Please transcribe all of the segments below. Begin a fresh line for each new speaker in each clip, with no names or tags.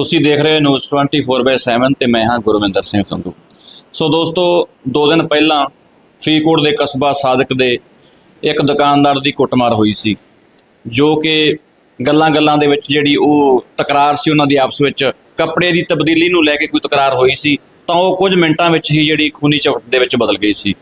ਤੁਸੀਂ ਦੇਖ ਰਹੇ ਹੋ ਨਿਊਜ਼ 24/7 ਤੇ ਮੈਂ ਹਾਂ ਗੁਰਵਿੰਦਰ ਸਿੰਘ ਸੰਧੂ। ਸੋ ਦੋਸਤੋ, ਦੋ ਦਿਨ ਪਹਿਲਾਂ ਫਰੀਦਕੋਟ ਦੇ ਕਸਬਾ ਸਾਦਕ ਦੇ ਇੱਕ ਦੁਕਾਨਦਾਰ ਦੀ ਕੁੱਟਮਾਰ ਹੋਈ ਸੀ, ਜੋ ਕਿ ਗੱਲਾਂ-ਗੱਲਾਂ ਦੇ ਵਿੱਚ ਜਿਹੜੀ ਉਹ ਤਕਰਾਰ ਸੀ ਉਹਨਾਂ ਦੀ ਆਪਸ ਵਿੱਚ, ਕੱਪੜੇ ਦੀ ਤਬਦੀਲੀ ਨੂੰ ਲੈ ਕੇ ਕੋਈ ਤਕਰਾਰ ਹੋਈ ਸੀ, ਤਾਂ ਉਹ ਕੁਝ ਮਿੰਟਾਂ ਵਿੱਚ ਹੀ ਜਿਹੜੀ ਖੂਨੀ ਝੜਪ ਦੇ ਵਿੱਚ ਬਦਲ ਗਈ ਸੀ।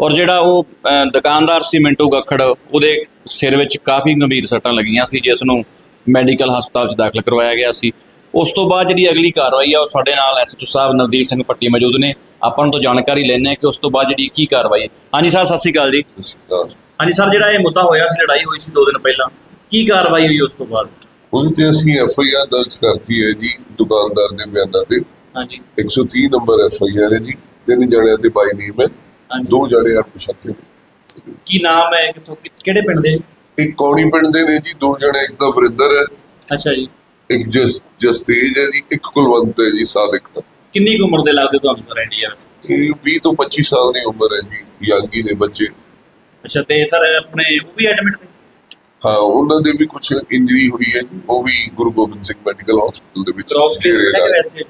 ਔਰ ਜਿਹੜਾ ਉਹ ਦੁਕਾਨਦਾਰ ਸੀ ਮਿੰਟੂ ਗੱਖੜ, ਉਹਦੇ ਸਿਰ ਵਿੱਚ ਕਾਫੀ ਗੰਭੀਰ ਸੱਟਾਂ ਲੱਗੀਆਂ ਸੀ, ਜਿਸ ਨੂੰ ਮੈਡੀਕਲ ਹਸਪਤਾਲ 'ਚ ਦਾਖਲ ਕਰਵਾਇਆ ਗਿਆ ਸੀ। ਉਸ ਤੋਂ ਬਾਅਦ ਜਿਹੜੀ ਅਗਲੀ ਕਾਰਵਾਈ ਆ ਉਹ ਸਾਡੇ ਨਾਲ ਐਸਐਚਓ ਸਾਹਿਬ ਨਵਦੀਪ ਸਿੰਘ ਪੱਟੀ ਮੌਜੂਦ ਨੇ। ਆਪਾਂ ਨੂੰ ਤੋਂ ਜਾਣਕਾਰੀ ਲੈਣੇ ਕਿ ਉਸ ਤੋਂ ਬਾਅਦ ਜਿਹੜੀ ਕੀ ਕਾਰਵਾਈ ਹਾਂਜੀ ਸਰ ਸਤਿ ਸ਼੍ਰੀ ਅਕਾਲ ਜੀ। ਹਾਂਜੀ ਸਰ ਜਿਹੜਾ ਇਹ ਮੁੱਦਾ ਹੋਇਆ ਸੀ ਲੜਾਈ ਹੋਈ ਸੀ ਦੋ ਦਿਨ ਪਹਿਲਾਂ ਕੀ ਕਾਰਵਾਈ ਹੋਈ ਉਸ ਤੋਂ ਬਾਅਦ?
ਉਹਦੇ ਤੇ ਅਸੀਂ ਐਫ ਆਈ ਆਰ ਦਰਜ ਕਰਤੀ ਹੈ ਜੀ ਦੁਕਾਨਦਾਰ ਦੇ ਬਿਆਨਾਂ ਤੇ।
ਹਾਂਜੀ।
130 ਨੰਬਰ ਐਫ ਆਈ ਆਰ ਹੈ ਜੀ ਤਿੰਨ ਜਣਿਆਂ ਤੇ ਬਾਈ ਨੇਮ ਹੈ ਦੋ ਜਣੇ ਅਣਪਛਾਤੇ ਨੇ।
ਕੀ ਨਾਮ ਹੈ ਕਿੱਥੋਂ ਕਿਹੜੇ ਪਿੰਡ ਦੇ?
ਇੱਕ ਕੌਣੀ ਪਿੰਡ ਦੇ ਨੇ ਜੀ ਦੋ ਜਣੇ ਇੱਕ ਤਾਂ ਵਰਿੰਦਰ ਹੈ।
ਅੱਛਾ ਜੀ।
ਇੱਕ ਜਸ ਜਸਤੇਜ ਹੈ ਜੀ ਇੱਕ ਕੁਲਵੰਤ ਹੈ ਜੀ ਸਾਦਿਕ ਦਾ
ਕਿੰਨੀ ਕੁ ਉਮਰ ਦੇ ਲੱਗਦੇ ਤੁਹਾਨੂੰ ਸਰ ਇੰਡੀਆ ਵਿੱਚ?
ਇਹ 20 ਤੋਂ 25 ਸਾਲ ਦੀ ਉਮਰ ਹੈ ਜੀ ਯੰਗੀ ਨੇ ਬੱਚੇ।
ਅੱਛਾ ਤੇ ਸਰ ਆਪਣੇ ਉਹ ਵੀ ਐਡਮਿਟ ਨੇ?
ਹਾਂ ਉਹਨਾਂ ਦੇ ਵੀ ਕੁਝ ਇੰਜਰੀ ਹੋਈ ਹੈ ਜੀ ਉਹ ਵੀ ਗੁਰੂ ਗੋਬਿੰਦ ਸਿੰਘ ਮੈਡੀਕਲ ਹਸਪੀਟਲ ਦੇ ਵਿੱਚ
ਕ੍ਰਾਸ ਕੇਸ ਹੈ ਵੈਸੇ?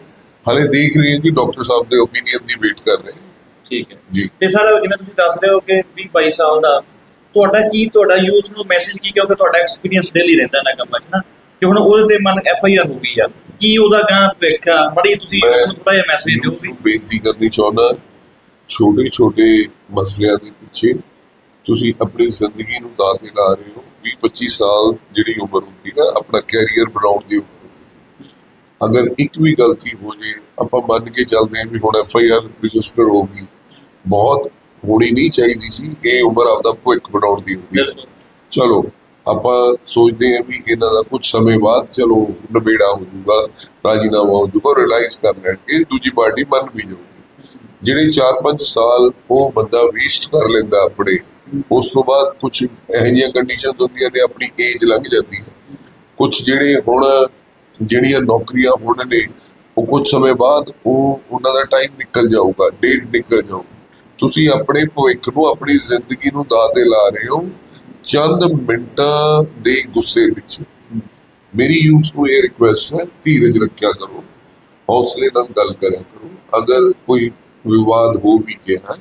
ਹਾਲੇ ਦੇਖ ਰਹੇ ਹਾਂ ਜੀ ਡਾਕਟਰ ਸਾਹਿਬ ਦੇ ਓਪੀਨੀਅਨ ਦੀ ਵੇਟ ਕਰ ਰਹੇ ਹਾਂ।
ਠੀਕ ਹੈ।
ਜੀ।
ਤੇ ਸਰ ਜਿਵੇਂ ਤੁਸੀਂ ਦੱਸ ਰਹੇ ਹੋ ਕਿ 20 22 ਸਾਲ ਦਾ ਤੁਹਾਡਾ ਕੀ ਤੁਹਾਡਾ ਯੂਥ ਨੂੰ ਮੈਸੇਜ ਕੀ ਕਿਉਂਕਿ ਤੁਹਾਡਾ ਐਕਸਪੀਰੀਅੰਸ ਡੇਲੀ ਰਹਿੰਦਾ ਨਾ ਕੰਮਾਂ 'ਚ ਨਾ? ਕਿ ਹੁਣ ਉਹਦੇ ਤੇ ਮਨ ਐਫ ਆਈ ਆਰ ਹੋ ਗਈ ਆ। ਕੀ ਉਹਦਾ ਗਾਂ ਵੇਖਿਆ ਬੜੀ ਤੁਸੀਂ ਥੋੜਾ ਜਿਹਾ ਮੈਸੇਜ ਦਿਓ ਵੀ।
ਬੇਨਤੀ ਕਰਨੀ ਚਾਹੁੰਦਾ ਛੋਟੇ ਛੋਟੇ ਮਸਲਿਆਂ ਦੇ ਪਿੱਛੇ ਤੁਸੀਂ ਆਪਣੀ ਜ਼ਿੰਦਗੀ ਨੂੰ ਦਾਅ ਤੇ ਲਾ ਰਹੇ ਹੋ। 20 25 ਸਾਲ ਜਿਹੜੀ ਉਮਰ ਹੁੰਦੀ ਹੈ ਆਪਣਾ ਕੈਰੀਅਰ ਬਣਾਉਣ ਦੀ ਉਮਰ ਅਗਰ ਇੱਕ ਵੀ ਗਲਤੀ ਹੋ ਜੇ ਆਪਾਂ ਮੰਨ ਕੇ ਚੱਲਦੇ ਹਾਂ ਵੀ ਹੁਣ ਐਫ ਆਈ ਆਰ ਰਜਿਸਟਰ ਹੋ ਗਈ। ਬਹੁਤ ਹੋਣੀ ਨਹੀਂ ਚਾਹੀਦੀ ਸੀ। ਇਹ ਉਮਰ ਆਪਦਾ ਭਵਿੱਖ ਬਣਾਉਣ ਦੀ ਹੁੰਦੀ ਹੈ। ਚਲੋ ਆਪਾਂ ਸੋਚਦੇ ਹਾਂ ਵੀ ਇਹਨਾਂ ਦਾ ਕੁਝ ਸਮੇਂ ਬਾਅਦ ਚਲੋ ਨਿਬੇੜਾ ਹੋ ਜਾਊਗਾ, ਰਾਜੀਨਾਮਾ ਹੋ ਜਾਊਗਾ ਰਿਲਾਈਜ਼ ਕਰ ਲੈਣਗੇ ਦੂਜੀ ਪਾਰਟੀ ਮੰਨ ਵੀ ਜਾਊਗੀ। ਜਿਹੜੇ 4-5 ਸਾਲ ਉਹ ਬੰਦਾ ਵੇਸਟ ਕਰ ਲੈਂਦਾ ਆਪਣੇ, ਉਸ ਤੋਂ ਬਾਅਦ ਕੁਝ ਇਹੋ ਜਿਹੀਆਂ ਕੰਡੀਸ਼ਨਸ ਹੁੰਦੀਆਂ ਨੇ, ਆਪਣੀ ਏਜ ਲੰਘ ਜਾਂਦੀ ਹੈ। ਕੁਝ ਜਿਹੜੇ ਹੁਣ, ਜਿਹੜੀਆਂ ਨੌਕਰੀਆਂ ਹੁਣ ਨੇ, ਉਹ ਕੁਝ ਸਮੇਂ ਬਾਅਦ ਉਹ ਉਹਨਾਂ ਦਾ ਟਾਈਮ ਨਿਕਲ ਜਾਊਗਾ ਡੇਟ ਨਿਕਲ ਜਾਊਗਾ। ਤੁਸੀਂ ਆਪਣੇ ਭਵਿੱਖ ਨੂੰ, ਆਪਣੀ ਜ਼ਿੰਦਗੀ ਨੂੰ ਦਾਅ ਤੇ ਲਾ ਰਹੇ ਹੋ ਚੰਦ ਮਿੰਟਾਂ ਦੇ ਗੁੱਸੇ ਵਿੱਚ। ਮੇਰੀ ਯੂਥ ਨੂੰ ਇਹ ਰਿਕੁਐਸਟ ਹੈ, ਧੀਰਜ ਰੱਖਿਆ ਕਰੋ। ਹੌਸਲੇ ਨਾਲ ਗੱਲ ਕਰਿਆ ਕਰੋ। ਅਗਰ ਕੋਈ ਵਿਵਾਦ ਹੋ ਵੀ ਗਿਆ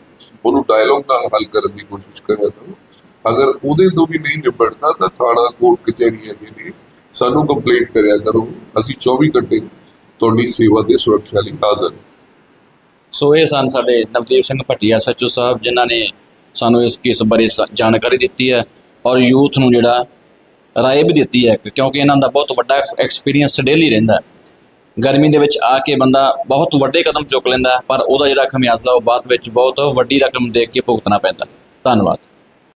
ਉਹਨੂੰ ਡਾਇਲੋਗ ਨਾਲ ਹੱਲ ਕਰਨ ਦੀ ਕੋਸ਼ਿਸ਼ ਕਰਿਆ ਕਰੋ। ਅਗਰ ਉਹਦੇ ਤੋਂ ਵੀ ਨਹੀਂ ਨਿਬੜਦਾ, ਤਾਂ ਥਾਣਾ ਕੋਰਟ ਕਚਹਿਰੀ ਹੈਗੇ ਨੇ। ਸਾਨੂੰ ਕੰਪਲੇਂਟ ਕਰਿਆ ਕਰੋ। ਅਸੀਂ 24 ਘੰਟੇ ਤੁਹਾਡੀ ਸੇਵਾ ਤੇ ਸੁਰੱਖਿਆ ਲਈ ਹਾਜ਼ਰ ਹਾਂ।
ਸੋ ਇਹ ਸਨ ਸਾਡੇ ਨਵਦੀਪ ਸਿੰਘ ਭੱਟੀਆ ਸੱਚੋ ਸਾਹਿਬ, ਜਿਨ੍ਹਾਂ ਨੇ ਸਾਨੂੰ ਇਸ ਕੇਸ ਬਾਰੇ ਜਾਣਕਾਰੀ ਦਿੱਤੀ ਹੈ। ਔਰ ਯੂਥ ਨੂੰ ਜਿਹੜਾ ਰਾਏ ਵੀ ਦਿੱਤੀ ਹੈ ਕਿਉਂਕਿ ਇਹਨਾਂ ਦਾ ਬਹੁਤ ਵੱਡਾ ਐਕਸਪੀਰੀਅੰਸ ਡੇਲੀ ਰਹਿੰਦਾ ਗਰਮੀ ਦੇ ਵਿੱਚ ਆ ਕੇ ਬੰਦਾ ਬਹੁਤ ਵੱਡੇ ਕਦਮ ਚੁੱਕ ਲੈਂਦਾ ਪਰ ਉਹਦਾ ਜਿਹੜਾ ਖਮਿਆਜ਼ਾ ਉਹ ਬਾਅਦ ਵਿੱਚ ਬਹੁਤ ਵੱਡੀ ਰਕਮ ਦੇ ਕੇ ਭੁਗਤਣਾ ਪੈਂਦਾ ਧੰਨਵਾਦ।